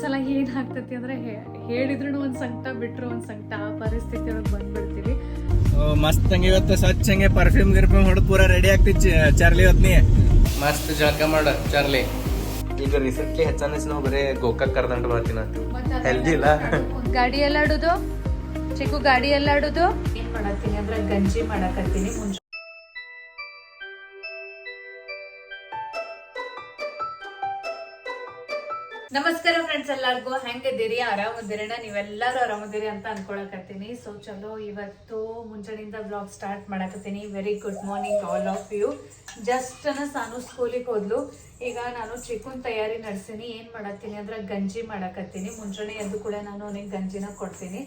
ಒಂದೊಂದ್ಸಲ ಏನಾಗ್ತತಿ ಅಂದ್ರೆ ಹೇಳಿದ್ರು ಒಂದ್ ಸಂಕಟ ಬಿಟ್ರು ಒಂದ್ ಸಂಕಟ. ಆ ಪರಿಸ್ಥಿತಿ ಒಳಗೆ ಬಂದ್ಬಿಡ್ತೀವಿ. ಮಸ್ತ್ ಹಂಗೆ ಇವತ್ತು ಸ್ವಚ್ಛ ಹಂಗೆ ಪರ್ಫ್ಯೂಮ್ ಗಿರ್ಫ್ಯೂಮ್ ಹೊಡೆದು ಪೂರ ರೆಡಿ ಆಗ್ತಿ ಚಾರ್ಲಿ ಹೊತ್ನಿ ಮಸ್ತ್ ಜಳಕ ಮಾಡ ಚಾರ್ಲಿ. ಈಗ ರೀಸೆಂಟ್ಲಿ ಹೆಚ್ಚಾನಿಸ್ ನಾವು ಬರೀ ಗೋಕಾಕ್ ಕರ್ದಂಡು ಬರ್ತೀನಿ. ಹೆಲ್ದಿ ಇಲ್ಲ. ಗಾಡಿ ಎಲ್ಲಾಡುದು? ಚಿಕ್ಕು ಗಾಡಿ ಎಲ್ಲಾಡುದು? ಏನ್ ಮಾಡತ್ತೀನಿ ಅಂದ್ರೆ ಗಂಜಿ ಮಾಡಕತ್ತೀನಿ ಮುಂಚೆ ನಮಸ್ಕಾರ ಫ್ರೆಂಡ್ಸ್ ಎಲ್ಲಾರ್ಗು, ಹೆಂಗಿದ್ದೀರಿ? ಆರಾಮದಿರಣ ನೀವೆಲ್ಲರೂ ಆರಾಮದಿರಿ ಅಂತ ಅನ್ಕೊಳಕತ್ತೀನಿ. ಸೊ ಚಲೋ, ಇವತ್ತು ಮುಂಜಾನೆಯಿಂದ blog start ಮಾಡಕತ್ತೀನಿ. Very good morning all of you just ನಾನು ಸ್ಕೂಲಿಗೆ ಹೋದ್ಲು. ಈಗ ನಾನು ಚಿಕನ್ ತಯಾರಿ ನಡೆಸೀನಿ. ಏನ್ ಮಾಡತ್ತೀನಿ ಅಂದ್ರೆ ಗಂಜಿ ಮಾಡಕತ್ತೀನಿ. ಮುಂಜಾನೆ ಎದ್ದು ಕೂಡ ನಾನು ಅವನಿಗೆ ಗಂಜಿನ ಕೊಡ್ತೀನಿ.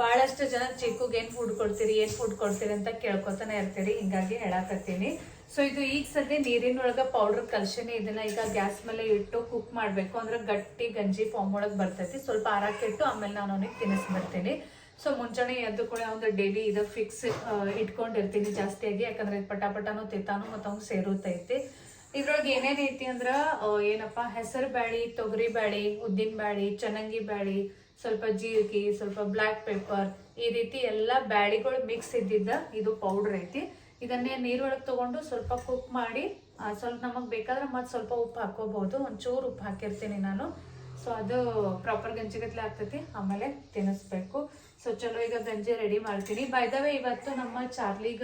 ಬಹಳಷ್ಟು ಜನ ಚಿಕ್ಕಗೆ ಏನು ಫುಡ್ ಕೊಡ್ತೀರಿ, ಏನ್ ಫುಡ್ ಕೊಡ್ತೀರಿ ಅಂತ ಕೇಳ್ಕೊತಾನೆ ಇರ್ತೀರಿ. ಹಿಂಗಾಗಿ ಹೇಳಕತ್ತೀನಿ. ಸೊ ಇದು ಈಗ ಸದ್ಯ ನೀರಿನೊಳಗೆ ಪೌಡರ್ ಕಲ್ಸಿನಿ ಇದನ್ನ ಈಗ ಗ್ಯಾಸ್ ಮೇಲೆ ಇಟ್ಟು ಕುಕ್ ಮಾಡಬೇಕು. ಅಂದ್ರೆ ಗಟ್ಟಿ ಗಂಜಿ ಫಾರ್ಮ್ ಒಳಗೆ ಬರ್ತೈತಿ. ಸ್ವಲ್ಪ ಆರಾಕಿಟ್ಟು ಆಮೇಲೆ ನಾನು ಅವನಿಗೆ ತಿನ್ನಿಸ್ಬಿಡ್ತೀನಿ. ಸೊ ಮುಂಚಾನೆ ಎದ್ದು ಕೂಡ ಒಂದು ಡೈಲಿ ಇದು ಫಿಕ್ಸ್ ಇಟ್ಕೊಂಡಿರ್ತೀನಿ ಜಾಸ್ತಿಯಾಗಿ. ಯಾಕಂದ್ರೆ ಪಟಾಪಟಾನು ತಿತ್ತಾನು ಮತ್ತು ಅವ್ನು ಸೇರುತ್ತೈತಿ ಇದ್ರೊಳಗೆ ಏನೇನೈತಿ ಅಂದ್ರ ಏನಪ್ಪಾ ಹೆಸರು ಬ್ಯಾಳಿ ತೊಗರಿ ಬ್ಯಾಳಿ ಉದ್ದಿನ ಬ್ಯಾಳಿ ಚನ್ನಂಗಿ ಬ್ಯಾಳಿ ಸ್ವಲ್ಪ ಜೀರಿಗೆ, ಸ್ವಲ್ಪ ಬ್ಲ್ಯಾಕ್ ಪೆಪ್ಪರ್ ಈ ರೀತಿ ಎಲ್ಲ ಬ್ಯಾಳಿಗಳು ಮಿಕ್ಸ್ ಇದ್ದಿದ್ದ ಇದು ಪೌಡರ್ ಐತಿ. ಇದನ್ನೇ ನೀರೊಳಗೆ ತಗೊಂಡು ಸ್ವಲ್ಪ ಕುಕ್ ಮಾಡಿ ಸ್ವಲ್ಪ ನಮಗೆ ಬೇಕಾದ್ರೆ ಮತ್ತೆ ಸ್ವಲ್ಪ ಉಪ್ಪು ಹಾಕೋಬಹುದು ಒಂಚೂರು ಉಪ್ಪು ಹಾಕಿರ್ತೀನಿ ನಾನು. ಸೊ ಅದು ಪ್ರಾಪರ್ ಗಂಜಿಗತ್ಲೆ ಆಗ್ತೈತಿ. ಆಮೇಲೆ ತಿನ್ನಿಸ್ಬೇಕು. ಸೊ ಚಲೋ ಈಗ ಗಂಜಿ ರೆಡಿ ಮಾಡ್ತೀನಿ. ಬೈದವೆ ಇವತ್ತು ನಮ್ಮ ಚಾರ್ಲಿಗ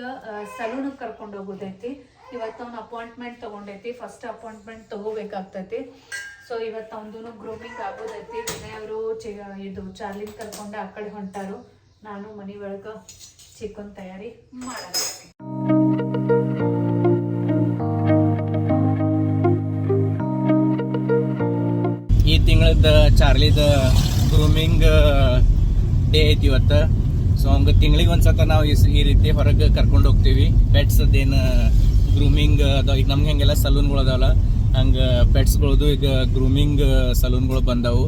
ಸಲೂನಿಗೆ ಕರ್ಕೊಂಡು ಹೋಗೋದೈತಿ. ಇವತ್ತು ಅವ್ನ ಅಪಾಯಿಂಟ್ಮೆಂಟ್ ತಗೊಂಡೈತಿ. ಫಸ್ಟ್ ಅಪಾಯಿಂಟ್ಮೆಂಟ್ ತಗೋಬೇಕಾಗ್ತೈತಿ. ಸೊ ಇವತ್ತು ಅವನು ಗ್ರೂಮಿಂಗ್ ಆಗೋದೈತಿ ವಿನಯ್ ಅವರು ಇದು ಚಾರ್ಲಿನ್ ಕರ್ಕೊಂಡು ಆ ಕಡೆ ಹೊಂಟಾರು. ನಾನು ಮನೆ ಒಳಗೆ ಚಿಕನ್ ತಯಾರಿ ಮಾಡಾಕತ್ತೀನಿ. ಈ ತಿಂಗಳದ ಚಾರ್ಲಿದ ಗ್ರೂಮಿಂಗ್ ಡೇ ಐತಿ ಇವತ್ತು. ಸೊ ಹಂಗ ತಿಂಗಳಿಗೆ ಒಂದ್ಸತ ನಾವು ಈ ಈ ರೀತಿ ಹೊರಗೆ ಕರ್ಕೊಂಡು ಹೋಗ್ತೀವಿ. ಪೆಟ್ಸ್ ಅದೇನು ಗ್ರೂಮಿಂಗ್ ಅದಾವ ಈಗ ನಮ್ಗೆ ಹಂಗೆಲ್ಲ ಸಲೂನ್ಗಳು ಅದಾವಲ್ಲ. ಹಂಗೆ ಪೆಟ್ಸ್ಗಳದು ಈಗ ಗ್ರೂಮಿಂಗ್ ಸಲೂನ್ಗಳು ಬಂದವು.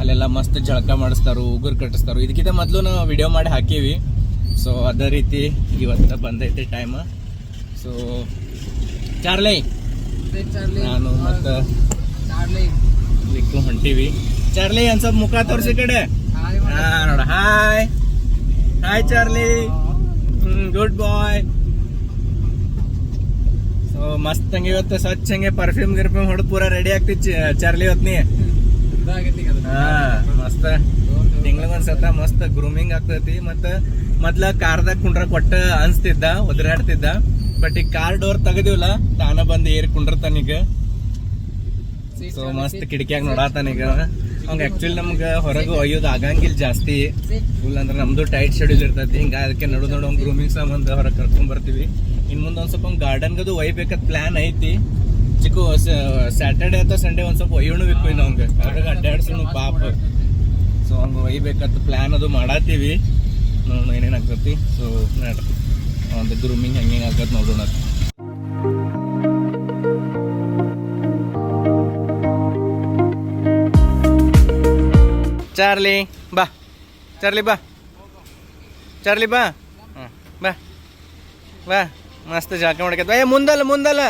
ಅಲ್ಲೆಲ್ಲ ಮಸ್ತ್ ಜಳಕ ಮಾಡಿಸ್ತಾರು ಉಗುರು ಕಟ್ಟಿಸ್ತಾರು. ಇದಕ್ಕಿಂತ ಮೊದಲು ನಾವು ವಿಡಿಯೋ ಮಾಡಿ ಹಾಕೀವಿ. ಸೊ ಅದೇ ರೀತಿ ಇವತ್ತು ಬಂದೈತಿ ಟೈಮ್ ಸೊ ಚಾರ್ಲಿ! ನಾನು ಮತ್ತು ವಿಕ್ಕು ಹೊಂಟೀವಿ. ಚಾರ್ಲಿ ಅನ್ಸ ಸ್ವಲ್ಪ ಮುಖ ತೋರಿಸಿ ಕಡೆ. ನೋಡ. Hi hi Charlie. Good boy ಮಸ್ತ್ ಹಂಗೆ ಇವತ್ತು ಸ್ವಚ್ಛ ಹಂಗೆ ಪರ್ಫ್ಯೂಮ್ ಗಿರ್ಫ್ಯೂಮ್ ಹೊಡೆದು ಪೂರ ರೆಡಿ ಆಗ್ತಿ ಚಾರ್ಲಿ ಹೊತ್ನಿ ಹಾ ಮಸ್ತ್. ತಿಂಗ್ಳಿಗೆ ಒಂದ್ಸತ ಮಸ್ತ್ ಗ್ರೂಮಿಂಗ್ ಆಗ್ತೈತಿ ಮತ್ತ ಮೊದ್ಲ ಕಾರ್ದಾಗ ಕುಂಡ್ರ ಕೊಟ್ಟ ಅನ್ಸ್ತಿದ್ದ ಒದರಾಡ್ತಿದ್ದ. ಬಟ್ ಈಗ ಕಾರ್ ಡೋರ್ ತೆಗದಿವಲ್ಲ ತಾನ ಬಂದ್ ಏರ್ ಕುಂಡ್ರತಾನೀಗ ಸೊ ಮಸ್ತ್ ಕಿಟಕಿಯಾಗ ಈಗ. ಅವ್ಗ ಆಕ್ಚುಲಿ ನಮ್ಗೆ ಹೊರಗೆ ಒಯ್ಯೋದು ಆಗಂಗಿಲ್ಲ ಜಾಸ್ತಿ. ಇಲ್ಲ ಅಂದ್ರೆ ನಮ್ದು ಟೈಟ್ ಶೆಡ್ಯೂಲ್ ಇರ್ತೈತಿ. ಹಿಂಗ ಅದಕ್ಕೆ ನಡು ನೋಡೋ ಗ್ರೂಮಿಂಗ್ ಸಂಬಂಧ ಹೊರಗೆ ಕರ್ಕೊಂಡ್ ಬರ್ತೀವಿ ಇನ್ ಮುಂದೆ ಒಂದ್ ಸ್ವಲ್ಪ ಗಾರ್ಡನ್ಗದು ಒಯ್ಬೇಕಂತ ಪ್ಲಾನ್ ಐತಿ. ಚಿಕ್ಕ ಸ್ಯಾಟರ್ಡೆ ಅಥವಾ ಸಂಡೇ ಒಂದು ಸ್ವಲ್ಪ ಒಯ್ಯೋಣ ಬೇಕು ಇನ್ನು ಅವಂಗ ಅದ್ರಾಗ ಅಡ್ಡಾಡ್ಸೋಣ ಪಾಪ. ಸೊ ಹಂಗ ಒಯ್ಬೇಕಂತ ಪ್ಲಾನ್ ಅದು ಮಾಡತ್ತೀವಿ ನೋಡೋಣ ಏನೇನ್ ಆಗ್ತೈತಿ ಸೊ ಒಂದು ಗ್ರೂಮಿಂಗ್ ಹೆಂಗೆ ಆಗತ್ ನೋಡೋಣ. ಚಾರ್ಲಿ, ಬಾ. ಚಾರ್ಲಿ ಬಾ. ಚಾರ್ಲಿ, ಬಾ. ಹಾಂ ಬಾ. ಬಾ. ಮಸ್ತ್ ಜಾಕ ಮಾಡ್ಕೈತ ಏ ಮುಂದಲ್ಲ ಮುಂದಲ್ಲ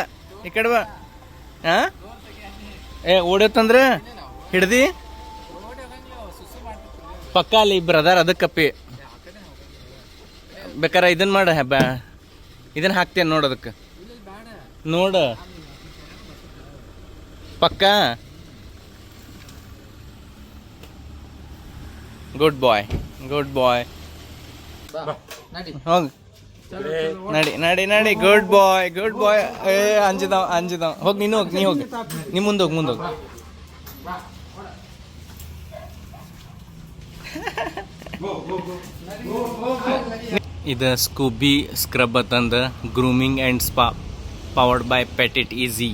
ಈ ಕಡೆ ಬಾ. ಹಾ ಏ ಓಡತ್ತಂದ್ರ? ಹಿಡ್ದಿ? ಪಕ್ಕ ಅಲ್ಲಿ ಬ್ರದರ್ ಅದಕ್ಕಪ್ಪಿ ಬೇಕಾರ ಇದನ್ನ ಮಾಡ ಹಬ್ಬ. ಇದನ್ನ ಹಾಕ್ತೇನೆ ನೋಡು ಅದಕ್ಕೆ ನೋಡ. ಪಕ್ಕ? ಗುಡ್ ಬಾಯ್ ಗುಡ್ ಬಾಯ್ ಹೋಗ್. ನಡಿ ನಡಿ ನಡಿ. ಗುಡ್ ಬಾಯ್ ಗುಡ್ ಬಾಯ್ ಏ ಅಂಜಿದ ಅಂಜಿದ ಹೋಗಿ, ನೀನು ಹೋಗಿ, ನೀ ಹೋಗಿ. ನೀ ಮುಂದೆ ಹೋಗಿ ಮುಂದೆ ಹೋಗಿ. ಇದು ಸ್ಕೂಬಿ ಸ್ಕ್ರಬ್ ಅಂತಂದ grooming and spa powered by Pet It Easy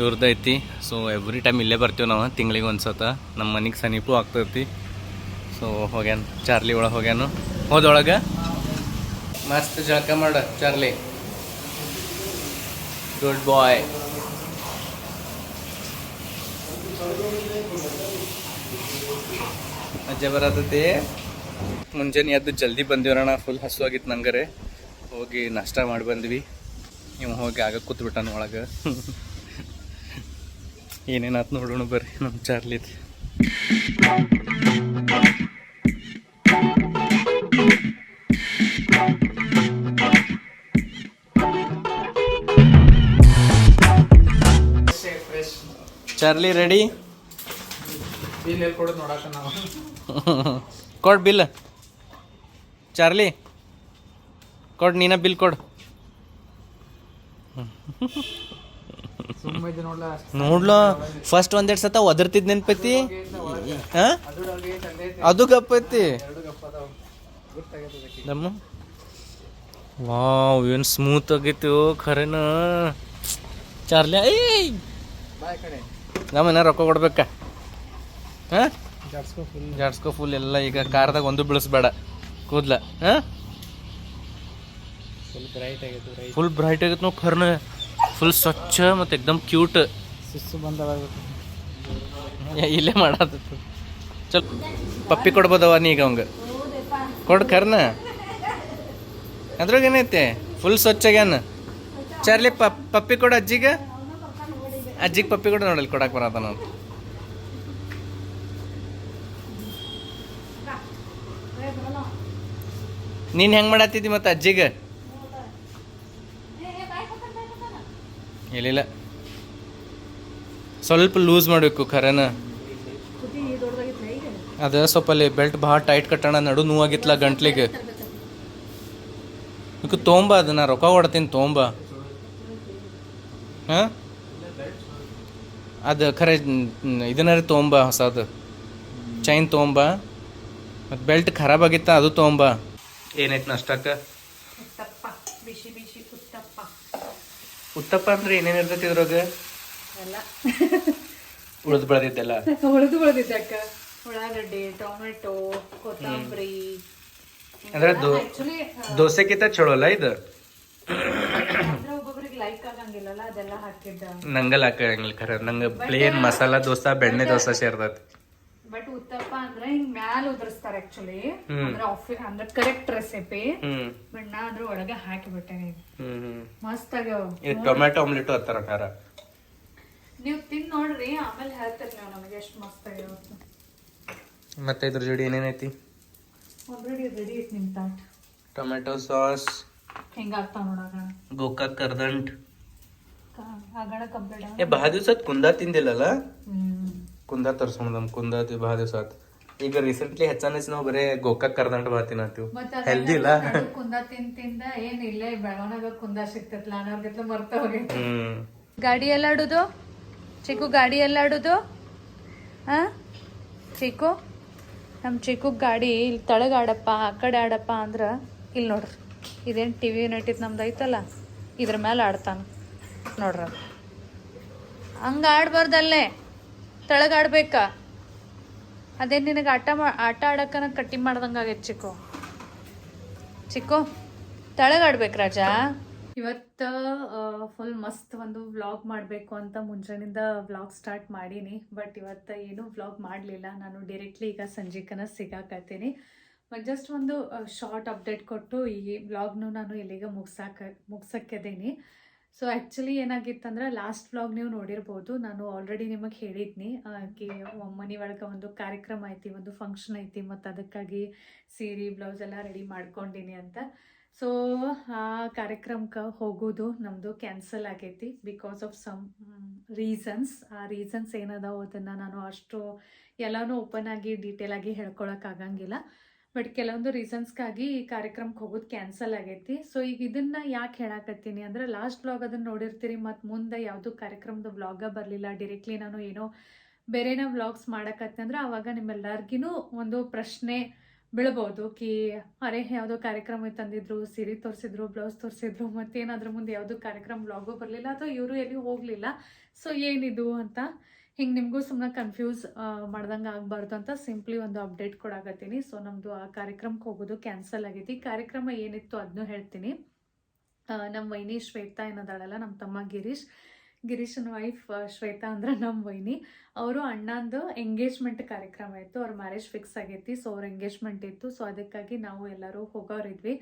ಇವ್ರದ್ದೈತಿ so every time ಇಲ್ಲೇ ಬರ್ತೀವಿ ನಾವು, ತಿಂಗಳಿಗೆ ಒಂದ್ಸತ. ನಮ್ಮ ಮನೆಗೆ ಸಮೀಪು ಆಗ್ತೈತಿ. ಸೊ ಹೋಗ್ಯಾನ. ಚಾರ್ಲಿ ಒಳಗೆ ಹೋಗ್ಯಾನು. ಹೋದೊಳಗೆ ಮಸ್ತ್ ಜಳಕ ಮಾಡ, ಚಾರ್ಲಿ. ಗುಡ್ ಬಾಯ್ ಮಜಾ ಬರತೈತಿ. ಮುಂಜಾನೆ ಎದ್ದು ಜಲ್ದಿ ಬಂದಿವ್ರಣ ಫುಲ್ ಹಸುವಾಗಿತ್ತು ನಂಗರೆ. ಹೋಗಿ ನಾಷ್ಟ ಮಾಡಿ ಬಂದ್ವಿ. ನೀವು ಹೋಗಿ ಆಗ ಕೂತ್ಬಿಟ್ಟಾನ ಒಳಗೆ. ಏನೇನಾತು ನೋಡೋಣ ಬರ್ರಿ ನಮ್ಮ ಚಾರ್ಲಿದ್ ಚಾರ್ಲಿ ರೆಡಿ ಕೊಡ್ ಬಿಲ್. ಚಾರ್ಲಿ ಕೊಡ್ ನೀನ ಬಿಲ್ ಕೊಡ್. ನೋಡ್ಲ? ಫಸ್ಟ್ ಒಂದೆರಡು ಸತ ಒದರ್ತಿದ್ ನೆನ್ಪೈತಿ? ಅದು ಗಪ್ಪೈತಿ ನಮ್ಮ? ವಾವ್ ಏನು ಸ್ಮೂತ್ ಆಗೈತಿ ಖರೇನ. ಚಾರ್ಲಿ ಏಯ್! ಕಡೆ ರೊಕ್ಕ ಕೊಡ್ಬೇಕ? ಹಾ? ಜಾಡ್ಸ್ಕೋ ಫುಲ್ ಎಲ್ಲ ಈಗ ಕಾರ್ದಾಗ ಒಂದು ಬಿಳಿಸ್ಬೇಡ ಕೂದ್ಲ ಹಾ? ಫುಲ್ ಬ್ರೈಟ್ ಆಗೈತೆ ರೈಟ್ ಫುಲ್ ಬ್ರೈಟ್ ಆಗೈತೆ ನಾವು ಖರ್ನ ಫುಲ್ ಸ್ವಚ್ಛ ಮತ್ತು ಎಕ್ದಮ್ ಕ್ಯೂಟ್ ಸುಸ್ಸು ಬಂದವ ಇಲ್ಲೇ ಮಾಡತ್ತ ಚಲ್. ಪಪ್ಪಿ ಕೊಡ್ಬೋದವ ನೀ ಈಗ ಅವಂಗ? ಕೊಡ್ ಖರ್ನ ಅದ್ರಾಗ ಏನೈತೆ ಫುಲ್ ಸ್ವಚ್ಛ ಆಗ್ಯಾನ. ಚರ್ಲಿ ಪಪ್ ಪಪ್ಪಿ ಕೊಡು ಅಜ್ಜಿಗೆ. ಅಜ್ಜಿಗೆ ಪಪ್ಪಿ ಕೂಡ ನೋಡಲಿ ಕೊಡಕ್ಕೆ ಬರತ್ತ ನಾವು ನೀನು ಹೆಂಗೆ ಮಾಡತ್ತಿದ್ದಿ ಮತ್ತೆ ಅಜ್ಜಿಗೆ? ಇಲ್ಲಿಲ್ಲ ಸ್ವಲ್ಪ ಲೂಸ್ ಮಾಡಬೇಕು ಖರೇನ. ಅದ ಸ್ವಲ್ಪ ಅಲ್ಲಿ ಬೆಲ್ಟ್ ಭಾಳ ಟೈಟ್ ಕಟ್ಟೋಣ, ನಡು ನೋವಾಗಿತ್ತಲ್ಲ ಗಂಟ್ಲಿಗೆ. ಈಗ ತೊಂಬ ಅದನ್ನ, ರೊಕ್ಕ ಹೊಡ್ತೀನಿ ತೊಂಬ. ಹಾಂ? ಅದು ಖರೆ ಇದನ್ನಾರು ತೊಗೊಂಬ ಹೊಸದು. ಚೈನ್ ತೊಂಬ ಮತ್ತು ಬೆಲ್ಟ್ ಖರಾಬ್ ಆಗಿತ್ತ ಅದು ತೊಂಬ ಏನೈತೆ ನಷ್ಟಕ್ಕೆ? ಉತ್ತಪ್ಪ ಬಿಸಿ ಬಿಸಿ ಉತ್ತಪ್ಪ. ಉತ್ತಪ್ಪ ಅಂದ್ರೆ ಏನೇನು ಇರ್ತೈತಿ ಇದ್ರಾಗ? ಎಲ್ಲ. ಉಳಿದು ಬೆಳೆದಿದ್ದೆಲ್ಲ? ಉಳಿದು ಬೆಳೆದಿದ್ದಕ್ಕ ಉಳ್ಳಾಗಡ್ಡಿ ಟೊಮೆಟೊ ಕೊತ್ತಂಬರಿ. ಅಂದ್ರೆ ದೋ ಆಕ್ಚುಲಿ ದೋಸೆಗಿಂತ ಚಲೋ ಅಲ್ಲ ಇದು? ನಂಗಲ್ಲ ಹಾಕಂಗಿಲ್ಲ ಖರೆ. ನಂಗೆ ಪ್ಲೇನ್ ಮಸಾಲಾ ದೋಸೆ ಬೆಣ್ಣೆ ದೋಸೆ ಸೇರ್ತೈತಿ. ಬಟ್ ಉತ್ತಪ್ಪ ಅಂದ್ರೆ ಹಿಂಗ್ ಮ್ಯಾಲ ಉದುರಿಸ್ತಾರ ಆಕ್ಚುಲಿ. ಅಂದ್ರೆ ಆಫಿ ಅಂದ್ರೆ ಕರೆಕ್ಟ್ ರೆಸಿಪಿ ಬಟ್ ನಾ ಅದ್ರ ಒಳಗೆ ಹಾಕಿಬಿಟ್ಟೆ ಮಸ್ತ್ ಆಗ್ಯಾವ. ಟೊಮ್ಯಾಟೊ ಆಮ್ಲೆಟ್ ಹತ್ತಾರ ಖಾರ ನೀವು ತಿನ್ ನೋಡ್ರಿ ಆಮೇಲೆ ಹೇಳ್ತೀರಿ ನೀವು ನಮಗೆ ಎಷ್ಟು ಮಸ್ತ್ ಆಗ್ಯಾವ ಮತ್ತೆ ಇದ್ರ ಜೋಡಿ ಏನೇನೈತಿ? ಆಲ್ರೆಡಿ ರೆಡಿ ಐತಿ ನಿಮ್ ತಾಟ್. ಟೊಮ್ಯಾಟೊ ಸಾಸ್ ಹೆಂಗಾಗ್ತಾವ ನೋಡಾಗ ಗೋಕಾಕ್ ಕರ್ದಂಟ್ ಆಗಣ ಕಂಪ್ಲೀಟ್ ಏ ಬಹಳ ದಿವ್ಸತ್ ಕುಂದಾ ತಿಂದಿಲ್ಲಲ್ಲ? ಹ್ಮ್. ಕುಂದಾ ತರ್ಸೋಣ ಕುಂದಾ ತಿ ಬಹಳ ದಿವ್ಸತ್. ಈಗ ರೀಸೆಂಟ್ಲಿ ಹೆಚ್ಚಾನೆಸ್ ನಾವು ಬರೇ ಗೋಕಾಕ್ ಕರ್ದಂಟ್ ಬಾ ತಿನ್ನತ್ತೀವಿ ಹೆಲ್ದಿ ಇಲ್ಲ? ಕುಂದ ತಿಂದ ತಿಂದ ಏನ್ ಇಲ್ಲೇ ಬೆಳವಣಿಗೆ ಕುಂದ ಸಿಗ್ತೈತ್ಲ ಅನ್ನೋರ್ಗತ್ಲ ಮರ್ತ ಹೋಗೈತಿ ಹ್ಮ್. ಗಾಡಿ ಎಲ್ಲಾಡುದು? ಚಿಕ್ಕು ಗಾಡಿ ಎಲ್ಲಾಡುದು? ಹಾ ಚಿಕ್ಕು? ನಮ್ಮ ಚಿಕ್ಕು ಗಾಡಿ ಇಲ್ಲಿ ತಳಗಾಡಪ್ಪ ಆ ಕಡೆ ಆಡಪ್ಪ ಅಂದ್ರ ಇಲ್ಲಿ ನೋಡ್ರಿ. ಇದೇನು ಟಿ ವಿ ಯೂನಿಟ್ ನಮ್ದು ಐತಲ್ಲ? ಇದ್ರ ಮೇಲೆ ಆಡ್ತಾನೆ. ನೋಡ್ರ. ಹಂಗೆ ಆಡ್ಬಾರ್ದಲ್ಲೇ? ತೆಳಗಾಡ್ಬೇಕಾ? ಅದೇ ನಿನಗೆ ಆಟ ಮಾ, ಆಟ ಆಡಕ್ಕನ ಕಟ್ಟಿ ಮಾಡ್ದಂಗೆ ಆಗೈತೆ ಚಿಕ್ಕು? ಚಿಕ್ಕು, ತೆಳಗಾಡ್ಬೇಕು ರಾಜಾ. ಇವತ್ತು ಫುಲ್ ಮಸ್ತ್ ಒಂದು ವ್ಲಾಗ್ ಮಾಡಬೇಕು ಅಂತ ಮುಂಜಾನಿಂದ ವ್ಲಾಗ್ ಸ್ಟಾರ್ಟ್ ಮಾಡೀನಿ. ಬಟ್ ಇವತ್ತು ಏನೂ ವ್ಲಾಗ್ ಮಾಡಲಿಲ್ಲ. ನಾನು ಡೈರೆಕ್ಟ್ಲಿ ಈಗ ಸಂಜೆಕನ ಸಿಗಾಕತ್ತೀನಿ. ಜಸ್ಟ್ ಒಂದು ಶಾರ್ಟ್ ಅಪ್ಡೇಟ್ ಕೊಟ್ಟು ಈ ವ್ಲಾಗ್ನು ನಾನು ಇಲ್ಲಿಗೆ ಮುಗ್ಸಾಕ ಮುಗ್ಸಕ್ಕಿದ್ದೀನಿ ಸೊ ಆ್ಯಕ್ಚುಲಿ ಏನಾಗಿತ್ತಂದ್ರೆ ಲಾಸ್ಟ್ ವ್ಲಾಗ್ ನೀವು ನೋಡಿರ್ಬೋದು, ನಾನು ಆಲ್ರೆಡಿ ನಿಮಗೆ ಹೇಳಿದ್ನಿ. ಕಿ ಮನೆ ಒಳಗೆ ಒಂದು ಕಾರ್ಯಕ್ರಮ ಐತಿ, ಒಂದು ಫಂಕ್ಷನ್ ಐತಿ, ಮತ್ತು ಅದಕ್ಕಾಗಿ ಸೀರೆ ಬ್ಲೌಸ್ ಎಲ್ಲ ರೆಡಿ ಮಾಡ್ಕೊಂಡಿನಿ ಅಂತ. ಸೊ ಆ ಕಾರ್ಯಕ್ರಮಕ್ಕೆ ಹೋಗೋದು ನಮ್ಮದು ಕ್ಯಾನ್ಸಲ್ ಆಗೈತಿ ಬಿಕಾಸ್ ಆಫ್ ಸಮ್ ರೀಸನ್ಸ್ ಆ ರೀಸನ್ಸ್ ಏನದಾವು ಅದನ್ನು ನಾನು ಅಷ್ಟು ಎಲ್ಲನೂ ಓಪನ್ ಆಗಿ ಡೀಟೇಲ್ ಆಗಿ ಹೇಳ್ಕೊಳಕ್ಕಾಗಂಗಿಲ್ಲ ಬಟ್ ಕೆಲವೊಂದು ರೀಸನ್ಸ್ಗಾಗಿ ಈ ಕಾರ್ಯಕ್ರಮಕ್ಕೆ ಹೋಗೋದು ಕ್ಯಾನ್ಸಲ್ ಆಗೈತಿ. ಸೊ ಈಗ ಇದನ್ನ ಯಾಕೆ ಹೇಳಾಕತ್ತೀನಿ ಅಂದ್ರೆ ಲಾಸ್ಟ್ ಬ್ಲಾಗ್ ಅದನ್ನ ನೋಡಿರ್ತೀರಿ, ಮತ್ತು ಮುಂದೆ ಯಾವುದು ಕಾರ್ಯಕ್ರಮದ ಬ್ಲಾಗ ಬರಲಿಲ್ಲ ಡೈರೆಕ್ಟ್ಲಿ ನಾನು ಏನೋ ಬೇರೆನ ವ್ಲಾಗ್ಸ್ ಮಾಡಕತ್ತೆ ಅಂದ್ರೆ, ಅವಾಗ ನಿಮ್ಮೆಲ್ಲರಿಗೂ ಒಂದು ಪ್ರಶ್ನೆ ಬೀಳ್ಬೋದು ಕಿ, ಅರೆ, ಯಾವುದೋ ಕಾರ್ಯಕ್ರಮ ತಂದಿದ್ರು, ಸೀರೆ ತೋರಿಸಿದ್ರು ಬ್ಲೌಸ್ ತೋರಿಸಿದ್ರು, ಮತ್ತೇನಾದ್ರ ಮುಂದೆ ಯಾವುದೋ ಕಾರ್ಯಕ್ರಮ ಬ್ಲಾಗು ಬರಲಿಲ್ಲ, ಅಥವಾ ಇವರು ಎಲ್ಲಿ ಹೋಗಲಿಲ್ಲ ಸೊ ಏನಿದು? ಅಂತ ಹಿಂಗೆ ನಿಮಗೂ ಸುಮ್ಮನೆ ಕನ್ಫ್ಯೂಸ್ ಮಾಡ್ದಂಗೆ ಆಗಬಾರ್ದು ಅಂತ ಸಿಂಪ್ಲಿ ಒಂದು ಅಪ್ಡೇಟ್ ಕೊಡಾಕತ್ತೀನಿ. ಸೊ ನಮ್ಮದು ಆ ಕಾರ್ಯಕ್ರಮಕ್ಕೆ ಹೋಗೋದು ಕ್ಯಾನ್ಸಲ್ ಆಗೈತಿ. ಕಾರ್ಯಕ್ರಮ ಏನಿತ್ತು ಅದನ್ನೂ ಹೇಳ್ತೀನಿ. ನಮ್ಮ ವೈನಿ ಶ್ವೇತಾ ಏನದಾಳಲ್ಲ ನಮ್ಮ ತಮ್ಮ ಗಿರೀಶ್. ಗಿರೀಶನ ವೈಫ್ ಶ್ವೇತಾ ಅಂದ್ರೆ ನಮ್ಮ ವೈನಿ. ಅವರು ಅಣ್ಣಂದು ಎಂಗೇಜ್ಮೆಂಟ್ ಕಾರ್ಯಕ್ರಮ ಇತ್ತು. ಅವ್ರ ಮ್ಯಾರೇಜ್ ಫಿಕ್ಸ್ ಆಗೈತಿ. ಸೊ ಅವ್ರ ಎಂಗೇಜ್ಮೆಂಟ್ ಇತ್ತು. ಸೊ ಅದಕ್ಕಾಗಿ ನಾವು ಎಲ್ಲರೂ ಹೋಗೋರಿದ್ವಿ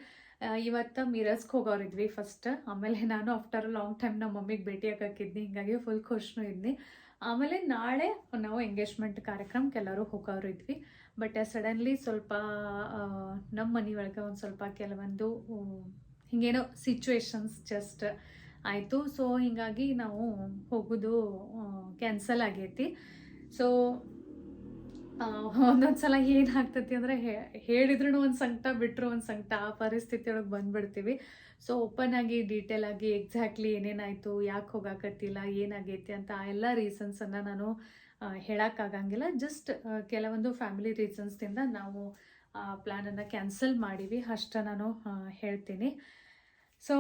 ಇವತ್ತು ಮಿರಸ್ಗೆ ಹೋಗೋರಿದ್ವಿ ಫಸ್ಟ್ ಆಮೇಲೆ ನಾನು ಆಫ್ಟರ್ ಲಾಂಗ್ ಟೈಮ್ ನಮ್ಮ ಮಮ್ಮಿಗೆ ಭೇಟಿ ಹಾಕಿದ್ನಿ ಹಿಂಗಾಗಿ ಫುಲ್ ಖುಷಿನೂ ಇದ್ನಿ. ಆಮೇಲೆ ನಾಳೆ ನಾವು ಎಂಗೇಜ್ಮೆಂಟ್ ಕಾರ್ಯಕ್ರಮಕ್ಕೆ ಎಲ್ಲರೂ ಹೋಗೋರು ಇದ್ವಿ. ಬಟ್ ಸಡನ್ಲಿ ಸ್ವಲ್ಪ ಆ, ನಮ್ಮ ಮನೆ ಒಳಗೆ ಒಂದು ಸ್ವಲ್ಪ ಕೆಲವೊಂದು ಹಿಂಗೇನೋ ಸಿಚುವೇಶನ್ಸ್ ಜಸ್ಟ್ ಆಯಿತು. ಸೊ ಹೀಗಾಗಿ ನಾವು ಹೋಗೋದು ಕ್ಯಾನ್ಸಲ್ ಆಗೈತಿ. ಸೊ ಒಂದೊಂದು ಸಲ ಏನಾಗ್ತೈತಿ ಅಂದರೆ ಹೇಳಿದ್ರು ಒಂದು ಸಂಕಟ ಬಿಟ್ಟರು ಒಂದು ಸಂಕಟ, ಆ ಪರಿಸ್ಥಿತಿ ಒಳಗೆ ಬಂದ್ಬಿಡ್ತೀವಿ. ಸೊ ಓಪನ್ ಆಗಿ ಡೀಟೇಲ್ ಆಗಿ ಎಕ್ಸಾಕ್ಟ್ಲಿ ಏನೇನಾಯಿತು, ಯಾಕೆ ಹೋಗಾಕತ್ತಿಲ್ಲ, ಏನಾಗೈತಿ ಅಂತ ಆ ಎಲ್ಲ ರೀಸನ್ಸನ್ನು ನಾನು ಹೇಳೋಕ್ಕಾಗಂಗಿಲ್ಲ. ಜಸ್ಟ್ ಕೆಲವೊಂದು ಫ್ಯಾಮಿಲಿ ರೀಸನ್ಸ್ದಿಂದ ನಾವು, ಆ ಪ್ಲ್ಯಾನನ್ನು ಕ್ಯಾನ್ಸಲ್ ಮಾಡೀವಿ. ಅಷ್ಟ ನಾನು ಹೇಳ್ತೀನಿ. ಸೊ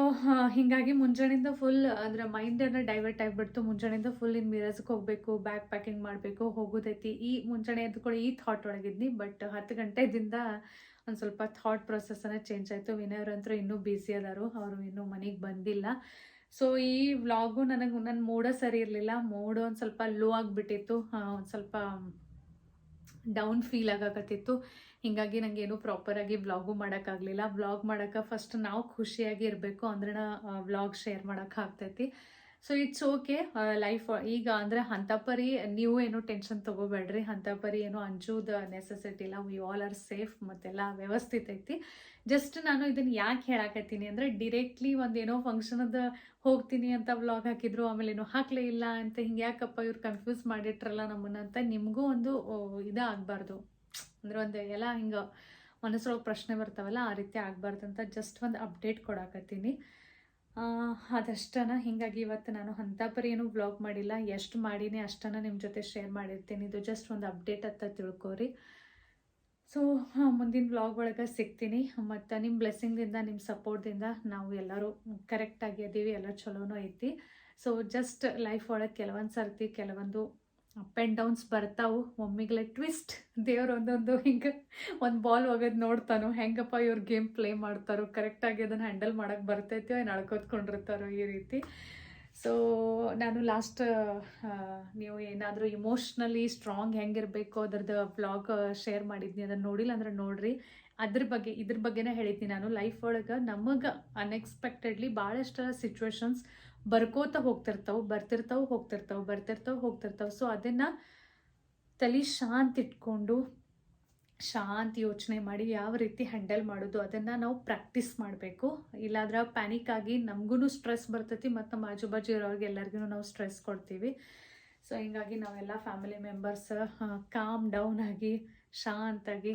ಹೀಗಾಗಿ ಮುಂಜಾನೆಯಿಂದ ಫುಲ್ ಅಂದರೆ ಮೈಂಡನ್ನು ಡೈವರ್ಟ್ ಆಗಿಬಿಡ್ತು. ಮುಂಜಾನೆಯಿಂದ ಫುಲ್ ಇನ್ ಮಿರಜ್ಗೆ ಹೋಗಬೇಕು ಬ್ಯಾಗ್ ಪ್ಯಾಕಿಂಗ್ ಮಾಡಬೇಕು, ಹೋಗೋದೈತಿ. ಈ ಮುಂಜಾನೆ ಕೂಡ ಈ ಥಾಟ್ ಒಳಗಿದ್ನಿ ಬಟ್ ಹತ್ತು ಗಂಟೆದಿಂದ ಒಂದು ಸ್ವಲ್ಪ ಥಾಟ್ ಪ್ರೊಸೆಸ್ಸನ್ನು ಚೇಂಜ್ ಆಯಿತು. ವಿನಯವ್ರಂತೂ ಇನ್ನೂ ಬ್ಯುಸಿ ಅದಾರು. ಅವರು ಇನ್ನೂ ಮನೆಗೆ ಬಂದಿಲ್ಲ. ಸೊ ಈ ವ್ಲಾಗು ನನಗೆ ನನ್ನ ಮೂಡ ಸರಿ ಇರಲಿಲ್ಲ. ಮೂಡು ಒಂದು ಸ್ವಲ್ಪ ಲೋ ಆಗಿಬಿಟ್ಟಿತ್ತು. ಒಂದು ಸ್ವಲ್ಪ ಡೌನ್ ಫೀಲ್ ಆಗಾಕತ್ತಿತ್ತು. ಹೀಗಾಗಿ ನನಗೇನು ಪ್ರಾಪರಾಗಿ ಬ್ಲಾಗು ಮಾಡೋಕ್ಕಾಗಲಿಲ್ಲ. ಬ್ಲಾಗ್ ಮಾಡೋಕೆ ಫಸ್ಟ್ ನಾವು ಖುಷಿಯಾಗಿ ಇರಬೇಕು ಅಂದ್ರೆ ಬ್ಲಾಗ್ ಶೇರ್ ಮಾಡೋಕೆ ಆಗ್ತೈತಿ. ಸೊ ಇಟ್ಸ್ ಓಕೆ ಲೈಫ್ ಈಗ ಅಂದರೆ ಅಂಥ ಪರಿ ನೀವು ಏನು ಟೆನ್ಷನ್ ತೊಗೋಬೇಡ್ರಿ. ಅಂಥ ಪರಿ ಏನು ಅಂಜೋದು ನೆಸೆಸಿಟಿ ಇಲ್ಲ. ವಿ ಆಲ್ ಆರ್ ಸೇಫ್ ಮತ್ತೆಲ್ಲ ವ್ಯವಸ್ಥಿತ ಐತಿ. ಜಸ್ಟ್ ನಾನು ಇದನ್ನು ಯಾಕೆ ಹೇಳಾಕತ್ತೀನಿ ಅಂದರೆ ಡಿರೆಕ್ಟ್ಲಿ ಒಂದೇನೋ ಫಂಕ್ಷನದ ಹೋಗ್ತೀನಿ ಅಂತ ವ್ಲಾಗ್ ಹಾಕಿದ್ರು, ಆಮೇಲೆ ಏನು ಹಾಕ್ಲೇ ಇಲ್ಲ ಅಂತ ಹಿಂಗೆ ಯಾಕಪ್ಪ ಇವ್ರು ಕನ್ಫ್ಯೂಸ್ ಮಾಡಿಟ್ರಲ್ಲ ನಮ್ಮನ್ನ ಅಂತ ನಿಮಗೂ ಒಂದು ಇದಾಗಬಾರ್ದು. ಅಂದ್ರೆ ಒಂದು ಎಲ್ಲ ಹಿಂಗೆ ಮನಸ್ಸೊಳಗೆ ಪ್ರಶ್ನೆ ಬರ್ತಾವಲ್ಲ ಆ ರೀತಿ ಆಗಬಾರ್ದು ಅಂತ ಜಸ್ಟ್ ಒಂದು ಅಪ್ಡೇಟ್ ಕೊಡಾಕತ್ತೀನಿ. ಅದಷ್ಟನ ಹಿಂಗಾಗಿ ಇವತ್ತು ನಾನು ಅಂಥ ಪರಿ ಏನೂ ಬ್ಲಾಗ್ ಮಾಡಿಲ್ಲ. ಎಷ್ಟು ಮಾಡೀನಿ ಅಷ್ಟನ ನಿಮ್ಮ ಜೊತೆ ಶೇರ್ ಮಾಡಿರ್ತೀನಿ. ಇದು ಜಸ್ಟ್ ಒಂದು ಅಪ್ಡೇಟ್ ಅಂತ ತಿಳ್ಕೊರಿ. ಸೊ ಮುಂದಿನ ಬ್ಲಾಗ್ ಒಳಗೆ ಸಿಗ್ತೀನಿ. ಮತ್ತು ನಿಮ್ಮ ಬ್ಲೆಸ್ಸಿಂಗ್ದಿಂದ ನಿಮ್ಮ ಸಪೋರ್ಟ್ದಿಂದ ನಾವು ಎಲ್ಲರೂ ಕರೆಕ್ಟಾಗಿ ಅದೀವಿ ಎಲ್ಲ ಚಲೋನೂ ಐತಿ. ಸೊ ಜಸ್ಟ್ ಲೈಫ್ ಒಳಗೆ ಕೆಲವೊಂದು ಸರ್ತಿ, ಕೆಲವೊಂದು ಅಪ್ ಆ್ಯಂಡ್ ಡೌನ್ಸ್ ಬರ್ತಾವು, ಒಮ್ಮಿಗ್ಲೆ ಟ್ವಿಸ್ಟ್. ದೇವ್ರು ಒಂದೊಂದು ಹಿಂಗೆ ಒಂದು ಬಾಲ್ ಒಗದು ನೋಡ್ತಾನೋ, ಹೆಂಗಪ್ಪ ಇವ್ರು ಗೇಮ್ ಪ್ಲೇ ಮಾಡ್ತಾರೋ ಕರೆಕ್ಟಾಗಿ ಅದನ್ನು ಹ್ಯಾಂಡಲ್ ಮಾಡೋಕ್ಕೆ ಬರ್ತೈತೋ ಏನು ಅಳ್ಕೊತ್ಕೊಂಡಿರ್ತಾರೋ ಈ ರೀತಿ. ಸೊ ನಾನು ಲಾಸ್ಟ್ ನೀವು ಏನಾದರೂ ಇಮೋಷ್ನಲಿ ಸ್ಟ್ರಾಂಗ್ ಹೆಂಗಿರಬೇಕು ಅದ್ರದ್ದು ಬ್ಲಾಗ್ ಶೇರ್ ಮಾಡಿದ್ನಿ ಅದನ್ನು ನೋಡಿಲ್ಲ ಅಂದ್ರೆ ನೋಡ್ರಿ. ಅದ್ರ ಬಗ್ಗೆ, ಇದ್ರ ಬಗ್ಗೆನೇ ಹೇಳಿದ್ದೀನಿ ನಾನು. ಲೈಫ್ ಒಳಗೆ ನಮಗೆ ಅನ್ಎಕ್ಸ್ಪೆಕ್ಟೆಡ್ಲಿ ಭಾಳಷ್ಟು ಸಿಚುವೇಶನ್ಸ್ ಬರ್ಕೋತ ಹೋಗ್ತಿರ್ತಾವೆ, ಬರ್ತಿರ್ತಾವೆ ಹೋಗ್ತಿರ್ತಾವೆ ಬರ್ತಿರ್ತಾವೆ, ಹೋಗ್ತಿರ್ತಾವೆ. ಸೊ ಅದನ್ನು ತಲೆ ಶಾಂತ ಇಟ್ಕೊಂಡು, ಶಾಂತ ಯೋಚನೆ ಮಾಡಿ ಯಾವ ರೀತಿ ಹ್ಯಾಂಡಲ್ ಮಾಡೋದು ಅದನ್ನು ನಾವು ಪ್ರಾಕ್ಟೀಸ್ ಮಾಡಬೇಕು. ಇಲ್ಲಾದ್ರೆ ಪ್ಯಾನಿಕ್ ಆಗಿ ನಮಗೂ ಸ್ಟ್ರೆಸ್ ಬರ್ತೈತಿ ಮತ್ತು ನಮ್ಮ ಆಜು ಬಾಜು ಇರೋರಿಗೆ ಎಲ್ಲರಿಗೂ ನಾವು ಸ್ಟ್ರೆಸ್ ಕೊಡ್ತೀವಿ. ಸೊ ಹಿಂಗಾಗಿ ನಾವೆಲ್ಲ ಫ್ಯಾಮಿಲಿ ಮೆಂಬರ್ಸ್ ಕಾಮ್ ಡೌನ್ ಆಗಿ, ಶಾಂತಾಗಿ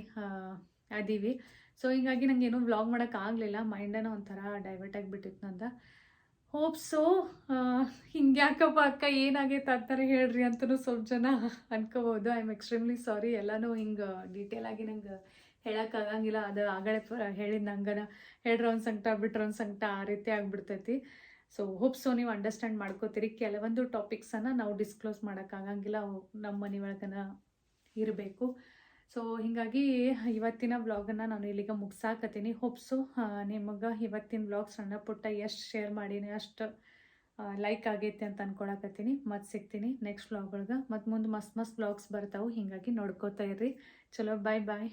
ಅದೀವಿ. ಸೊ ಹೀಗಾಗಿ ನಂಗೆ ಏನೂ ವ್ಲಾಗ್ ಆಗಲಿಲ್ಲ. ಮೈಂಡನೂ ಒಂಥರ ಡೈವರ್ಟ್ ಆಗಿಬಿಟ್ಟಿತ್ತು ನಂದು. ಹೋಪ್ ಸೊ ಹಿಂಗ್ಯಾಕಪ್ಪ ಅಕ್ಕ, ಏನಾಗೈತೆ ಆ ಥರ ಹೇಳ್ರಿ ಅಂತಲೂ ಸ್ವಲ್ಪ ಜನ ಅನ್ಕೋಬೋದು. ಐ ಆಮ್ ಎಕ್ಸ್ಟ್ರೀಮ್ಲಿ ಸಾರಿ ಎಲ್ಲನೂ ಹಿಂಗೆ ಡೀಟೇಲ್ ಆಗಿ ನಂಗೆ ಹೇಳೋಕ್ಕಾಗಂಗಿಲ್ಲ ಅದು ಆಗಲೇ ಹೇಳಿದ ನಂಗನ. ಹೇಳ್ರ ಒಂದು ಸಂಕಟ, ಬಿಟ್ರ ಒಂದು ಸಂಕಟ ಆ ರೀತಿ ಆಗ್ಬಿಡ್ತೈತಿ. ಸೊ ಹೋಪ್ ಸೊ ನೀವು ಅಂಡರ್ಸ್ಟ್ಯಾಂಡ್ ಮಾಡ್ಕೋತೀರಿ. ಕೆಲವೊಂದು ಟಾಪಿಕ್ಸನ್ನು ನಾವು ಡಿಸ್ಕ್ಲೋಸ್ ಮಾಡೋಕ್ಕಾಗಂಗಿಲ್ಲ ನಮ್ಮ ಮನೆ ಒಳಗನ ಇರಬೇಕು. ಸೊ ಹೀಗಾಗಿ ಇವತ್ತಿನ ಬ್ಲಾಗನ್ನು ನಾನು ಇಲ್ಲಿಗೆ ಮುಗಿಸಾಕತ್ತೀನಿ. ಹೋಪ್ಸು ನಿಮಗೆ ಇವತ್ತಿನ ಬ್ಲಾಗ್ ಸಣ್ಣ ಪುಟ್ಟ ಎಷ್ಟು ಶೇರ್ ಮಾಡೀನಿ, ಅಷ್ಟು ಲೈಕ್ ಆಗೈತೆ ಅಂತ ಅಂದ್ಕೊಳಕತ್ತೀನಿ ಮತ್ತೆ ಸಿಗ್ತೀನಿ ನೆಕ್ಸ್ಟ್ ಬ್ಲಾಗ್ ಒಳಗೆ. ಮತ್ತು ಮುಂದೆ ಮಸ್ತ್ ಮಸ್ತ್ ಬ್ಲಾಗ್ಸ್ ಬರ್ತಾವೆ. ಹೀಗಾಗಿ ನೋಡ್ಕೋತಾ ಇರ್ರಿ. ಚಲೋ ಬಾಯ್ ಬಾಯ್